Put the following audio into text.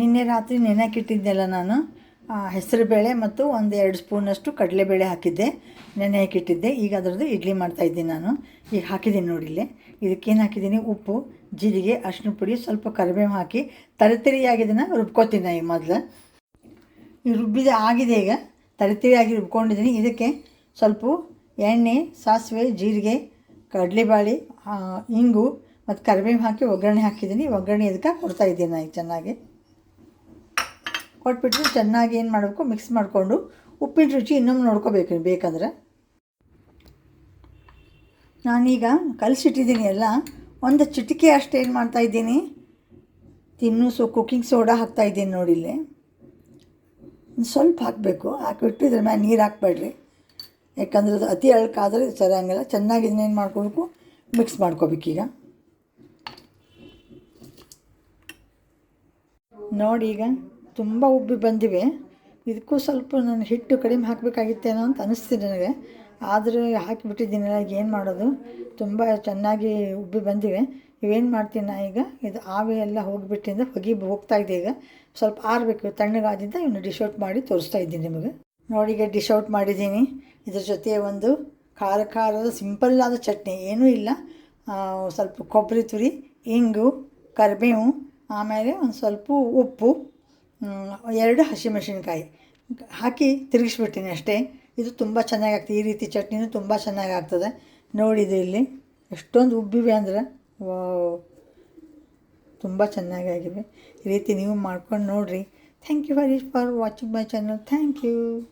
ನಿನ್ನೆ ರಾತ್ರಿ ನೆನೆಕಿಟ್ಟಿದ್ದೆಲ್ಲ ನಾನು ಹೆಸರುಬೇಳೆ ಮತ್ತು ಒಂದು ಎರಡು ಸ್ಪೂನಷ್ಟು ಕಡಲೆಬೇಳೆ ಹಾಕಿದ್ದೆ. ನೆನೆ ಹಾಕಿಟ್ಟಿದ್ದೆ ಈಗ ಅದರದ್ದು ಇಡ್ಲಿ ಮಾಡ್ತಾಯಿದ್ದೀನಿ ನಾನು. ಈಗ ಹಾಕಿದ್ದೀನಿ ನೋಡಿ ಇಲ್ಲಿ. ಇದಕ್ಕೇನು ಹಾಕಿದ್ದೀನಿ? ಉಪ್ಪು, ಜೀರಿಗೆ ಅರಿಶಿನ ಪುಡಿ, ಸ್ವಲ್ಪ ಕರಿಬೇವು ಹಾಕಿ ತರಿತರಿಯಾಗಿ ಇದನ್ನು ರುಬ್ಕೋತೀನಿ ಈಗ ಮೊದಲು. ಈ ರುಬ್ಬಿದ ಆಗಿದೆ ಈಗ. ತರಿತರಿಯಾಗಿ ರುಬ್ಕೊಂಡಿದ್ದೀನಿ. ಇದಕ್ಕೆ ಸ್ವಲ್ಪ ಎಣ್ಣೆ, ಸಾಸಿವೆ, ಜೀರಿಗೆ, ಕಡಲೆಬೇಳೆ ಇಂಗು ಮತ್ತು ಕರಿಬೇವು ಹಾಕಿ ಒಗ್ಗರಣೆ ಹಾಕಿದ್ದೀನಿ. ಒಗ್ಗರಣೆ ಇದಕ್ಕೆ ಕೊಡ್ತಾಯಿದ್ದೀನಿ ನಾನು ಈಗ ಚೆನ್ನಾಗಿ. ಕೊಟ್ಬಿಟ್ಟು ಚೆನ್ನಾಗಿ ಏನು ಮಾಡಬೇಕು ಮಿಕ್ಸ್ ಮಾಡಿಕೊಂಡು ಉಪ್ಪಿನ ರುಚಿ ಇನ್ನೊಮ್ಮೆ ನೋಡ್ಕೋಬೇಕು ಬೇಕಂದ್ರೆ. ನಾನೀಗ ಕಲಸಿಟ್ಟಿದ್ದೀನಿ ಎಲ್ಲ. ಒಂದು ಚಿಟಿಕೆ ಅಷ್ಟು ಏನು ಮಾಡ್ತಾಯಿದ್ದೀನಿ ತಿನ್ನು, ಸೊ ಕುಕ್ಕಿಂಗ್ ಸೋಡಾ ಹಾಕ್ತಾಯಿದ್ದೀನಿ ನೋಡಿ ಇಲ್ಲಿ. ಸ್ವಲ್ಪ ಹಾಕಬೇಕು. ಹಾಕಿಬಿಟ್ಟು ಇದ್ರ ಮೇಲೆ ನೀರು ಹಾಕ್ಬೇಡ್ರಿ. ಯಾಕಂದ್ರೆ ಅದು ಅತಿ ಅಳ್ಕಾದ್ರೆ ಸರಿಯಂಗಿಲ್ಲ ಚೆನ್ನಾಗಿ ಇದನ್ನೇನು ಮಾಡ್ಕೋಬೇಕು ಮಿಕ್ಸ್ ಮಾಡ್ಕೋಬೇಕೀಗ ನೋಡಿ ಈಗ. ತುಂಬ ಉಬ್ಬಿ ಬಂದಿವೆ. ಇದಕ್ಕೂ ಸ್ವಲ್ಪ ನಾನು ಹಿಟ್ಟು ಕಡಿಮೆ ಹಾಕಬೇಕಾಗಿತ್ತೇನೋ ಅಂತ ಅನಿಸ್ತಿದೆ ನನಗೆ. ಆದರೂ ಹಾಕಿಬಿಟ್ಟಿದ್ದೀನಲ್ಲ ಈಗ ಏನು ಮಾಡೋದು? ತುಂಬ ಚೆನ್ನಾಗಿ ಉಬ್ಬಿ ಬಂದಿವೆ. ಇವೇನು ಮಾಡ್ತೀನಿ ನಾ ಈಗ? ಇದು ಆವಿ ಎಲ್ಲ ಹೋಗಿಬಿಟ್ಟಿಂದ ಹೊಗೆ ಹೋಗ್ತಾ ಇದೆ ಈಗ. ಸ್ವಲ್ಪ ಆರಬೇಕು, ತಣ್ಣಗಾದಿಂದ ಇವನ್ನ ಡಿಶ್ ಔಟ್ ಮಾಡಿ ತೋರಿಸ್ತಾ ಇದ್ದೀನಿ ನಿಮಗೆ. ನೋಡಿ ಈಗ ಡಿಶ್ ಔಟ್ ಮಾಡಿದ್ದೀನಿ. ಇದ್ರ ಜೊತೆ ಒಂದು ಖಾರ ಖಾರದ ಸಿಂಪಲ್ ಆದ ಚಟ್ನಿ, ಏನೂ ಇಲ್ಲ. ಸ್ವಲ್ಪ ಕೊಬ್ಬರಿ ತುರಿ, ಇಂಗು, ಕರಿಬೇವು, ಆಮೇಲೆ ಒಂದು ಸ್ವಲ್ಪ ಉಪ್ಪು. ಎರಡು ಹಸಿಮೆಣಸಿನ್ಕಾಯಿ ಹಾಕಿ ತಿರುಗಿಸ್ಬಿಡ್ತೀನಿ ಅಷ್ಟೇ. ಇದು ತುಂಬ ಚೆನ್ನಾಗಿ ಆಗ್ತದೆ ಈ ರೀತಿ ಚಟ್ನಿನೂ ತುಂಬ ಚೆನ್ನಾಗಿ ಆಗ್ತದೆ ಇದು ಇಲ್ಲಿ. ಎಷ್ಟೊಂದು ಉಬ್ಬಿವೆ ಅಂದ್ರೆ ತುಂಬ ಚೆನ್ನಾಗಿ ಆಗಿವೆ ಈ ರೀತಿ ನೀವು ಮಾಡ್ಕೊಂಡು ನೋಡಿರಿ. Thank you very for watching my channel thank you